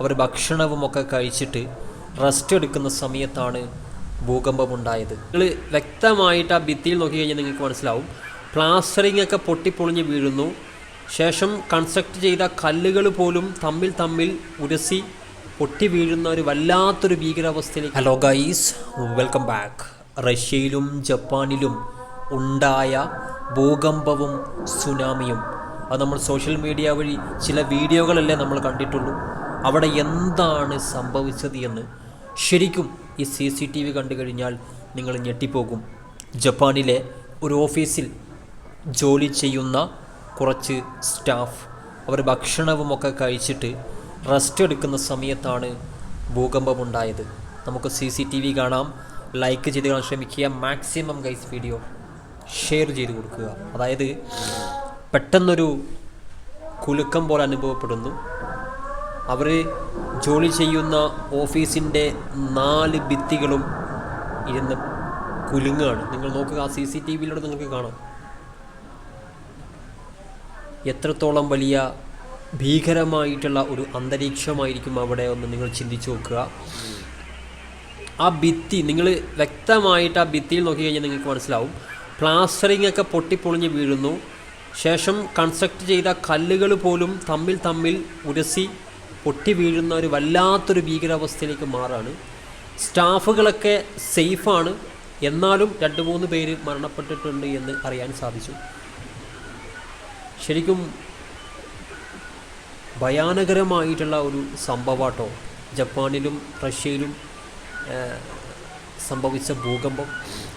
അവർ ഭക്ഷണവുമൊക്കെ കഴിച്ചിട്ട് റെസ്റ്റ് എടുക്കുന്ന സമയത്താണ് ഭൂകമ്പം ഭൂകമ്പമുണ്ടായത്. നിങ്ങൾ വ്യക്തമായിട്ട് ആ ഭിത്തിയിൽ നോക്കി കഴിഞ്ഞാൽ നിങ്ങൾക്ക് മനസ്സിലാവും. പ്ലാസ്റ്ററിങ് ഒക്കെ പൊട്ടിപ്പൊളിഞ്ഞ് വീഴുന്നു. ശേഷം കൺസ്ട്രക്ട് ചെയ്ത കല്ലുകൾ പോലും തമ്മിൽ തമ്മിൽ ഉരസി പൊട്ടി വീഴുന്ന ഒരു വല്ലാത്തൊരു ഭീകരാവസ്ഥയിലേക്ക്. ഹലോ ഗൈസ് വെൽക്കം ബാക്ക് റഷ്യയിലും ജപ്പാനിലും ഉണ്ടായ ഭൂകമ്പവും സുനാമിയും അത് നമ്മൾ സോഷ്യൽ മീഡിയ വഴി ചില വീഡിയോകളല്ലേ നമ്മൾ കണ്ടിട്ടുള്ളൂ. അവിടെ എന്താണ് സംഭവിച്ചത് എന്ന് ശരിക്കും ഈ സി സി ടി വി കണ്ടു കഴിഞ്ഞാൽ നിങ്ങൾ ഞെട്ടിപ്പോകും. ജപ്പാനിലെ ഒരു ഓഫീസിൽ ജോലി ചെയ്യുന്ന കുറച്ച് സ്റ്റാഫ് അവർ ഭക്ഷണവുമൊക്കെ കഴിച്ചിട്ട് റെസ്റ്റ് എടുക്കുന്ന സമയത്താണ് ഭൂകമ്പമുണ്ടായത്. നമുക്ക് സി സി ടി വി കാണാം. ലൈക്ക് ചെയ്ത് കാണാൻ ശ്രമിക്കുക. മാക്സിമം ഗൈസ് വീഡിയോ ഷെയർ ചെയ്ത് കൊടുക്കുക. അതായത് പെട്ടെന്നൊരു കുലുക്കം പോലെ അനുഭവപ്പെടുന്നു. അവർ ജോലി ചെയ്യുന്ന ഓഫീസിന്റെ നാല് ഭിത്തികളും ഇരുന്ന് കുലുങ്ങാണ് നിങ്ങൾ നോക്കുക ആ സി സി ടി വിയിലൂടെ നിങ്ങൾക്ക് കാണാം. എത്രത്തോളം വലിയ ഭീകരമായിട്ടുള്ള ഒരു അന്തരീക്ഷമായിരിക്കും അവിടെ ഒന്ന് നിങ്ങൾ ചിന്തിച്ചു നോക്കുക. ആ ഭിത്തി നിങ്ങൾ വ്യക്തമായിട്ട് ആ ഭിത്തിയിൽ നോക്കി കഴിഞ്ഞാൽ നിങ്ങൾക്ക് മനസ്സിലാവും. പ്ലാസ്റ്ററിംഗ് ഒക്കെ പൊട്ടിപ്പൊളിഞ്ഞ് വീഴുന്നു. ശേഷം കൺസ്ട്രക്ട് ചെയ്ത കല്ലുകൾ പോലും തമ്മിൽ തമ്മിൽ ഉരസി പൊട്ടി വീഴുന്ന ഒരു വല്ലാത്തൊരു ഭീകരാവസ്ഥയിലേക്ക് മാറാണ്. സ്റ്റാഫുകളൊക്കെ സേഫാണ്. എന്നാലും രണ്ട് മൂന്ന് പേര് മരണപ്പെട്ടിട്ടുണ്ട് എന്ന് അറിയാൻ സാധിച്ചു. ശരിക്കും ഭയാനകരമായിട്ടുള്ള ഒരു സംഭവാട്ടോ ജപ്പാനിലും റഷ്യയിലും സംഭവിച്ച ഭൂകമ്പം.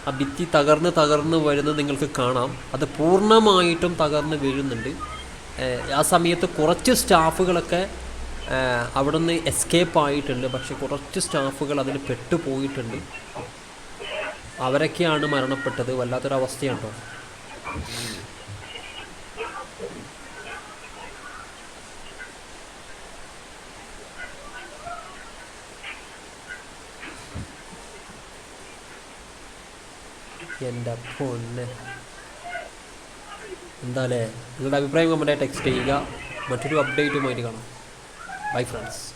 ആ ഭിത്തി തകർന്ന് തകർന്ന് വരുന്നത് നിങ്ങൾക്ക് കാണാം. അത് പൂർണമായിട്ടും തകർന്ന് വീഴുന്നുണ്ട്. ആ സമയത്ത് കുറച്ച് സ്റ്റാഫുകളൊക്കെ ഏഹ്, അവിടുന്ന് എസ്കേപ്പ് ആയിട്ടുണ്ട്. പക്ഷെ കുറച്ച് സ്റ്റാഫുകൾ അതിൽ പെട്ടുപോയിട്ടുണ്ട്. അവരൊക്കെയാണ് മരണപ്പെട്ടത്. വല്ലാത്തൊരവസ്ഥയാണ് കേട്ടോ എന്റെ പൊന്ന്. എന്താല്ലേ നിങ്ങളുടെ അഭിപ്രായം കമന്റായി ടെക്സ്റ്റ് ചെയ്യുക. മറ്റൊരു അപ്ഡേറ്റുമായിട്ട് കാണാം. Bye friends.